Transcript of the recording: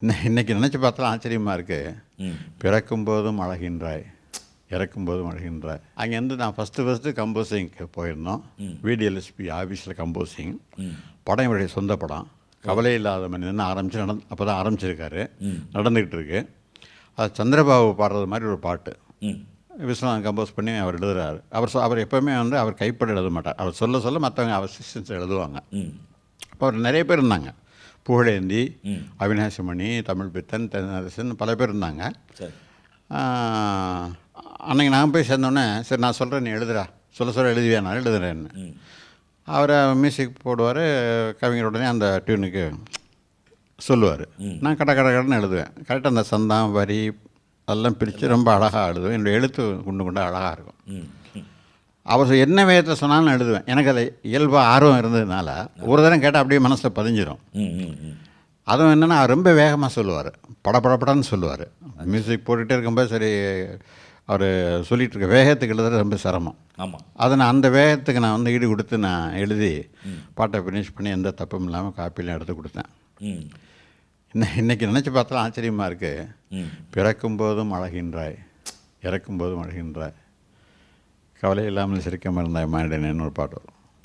இன்ன- இன்னைக்கு நினச்சி பார்த்தாலும் ஆச்சரியமாக இருக்குது ம். பிறக்கும்போதும் அழகின்றாய் இறக்கும்போதும் அழகின்றாய். அங்கேருந்து நான் ஃபஸ்ட்டு ஃபஸ்ட்டு கம்போசிங்க்கு போயிருந்தோம். விடிஎல்எஸ்பி ஆஃபீஸில் கம்போசிங். படம் இவருடைய சொந்த படம். கவலை இல்லாத மனிதன் ஆரம்பித்து நடந்து அப்போ தான் ஆரம்பிச்சிருக்காரு நடந்துக்கிட்டு இருக்கு. அது சந்திரபாபு பாடுறது மாதிரி ஒரு பாட்டு. விஸ்வநாதன் கம்போஸ் பண்ணி அவர் எழுதுறாரு. அவர் அவர் எப்போவுமே வந்து அவர் கைப்பட எழுத மாட்டார். அவர் சொல்ல சொல்ல மற்றவங்க அவர் சிஸ்டன்ஸ் எழுதுவாங்க அப்போ அவர் நிறைய பேர் இருந்தாங்க. புகழேந்தி அவினாசிமணி தமிழ் பித்தன் தென்னரசன் பல பேர் இருந்தாங்க. அன்னைக்கு நான் போய் சேர்ந்தோடனே சரி நான் சொல்கிறேன் நீ எழுதுடா. சொல்ல சொல்ல எழுதுவியா? நான் எழுதுறேன்னு. அவர் மியூசிக் போடுவார் கவிஞர் உடனே அந்த டியூனுக்கு சொல்லுவார். நான் கட கட கடன்னு எழுதுவேன். கரெக்டாக அந்த சந்தம் வரி அதெல்லாம் பிரித்து ரொம்ப அழகாக எழுதுவேன். என்னுடைய எழுத்து குண்டு குண்டு அழகாக இருக்கும். அவர் என்ன வேகத்தில் சொன்னாலும் எழுதுவேன். எனக்கு அது இயல்பாக ஆர்வம் இருந்ததுனால ஒரு தரம் கேட்டால் அப்படியே மனசில் பதிஞ்சிரும். ம் ம் ம். அதுவும் என்னென்னா ரொம்ப வேகமாக சொல்லுவார். படபடபடன்னு சொல்லுவார். மியூசிக் போட்டுகிட்டே இருக்கும்போது சரி அவர் சொல்லிட்டு இருக்க வேகத்துக்கு எழுதுறது ரொம்ப சிரமம். ஆமாம் அதை நான் அந்த வேகத்துக்கு நான் வந்து ஈடு கொடுத்து நான் எழுதி பாட்டை ஃபினிஷ் பண்ணி எந்த தப்பும் இல்லாமல் காப்பிலாம் எடுத்து கொடுத்தேன். இன்ன இன்னைக்கு நினச்சி பார்த்தாலும் ஆச்சரியமாக இருக்குது பிறக்கும்போதும் அழகின்றாய். இறக்கும்போதும் அழகின்றாய். கவலை இல்லாமல் சிரிக்காமல் இருந்தாய் மாண்டேன்னு ஒரு பாட்டு வரும்.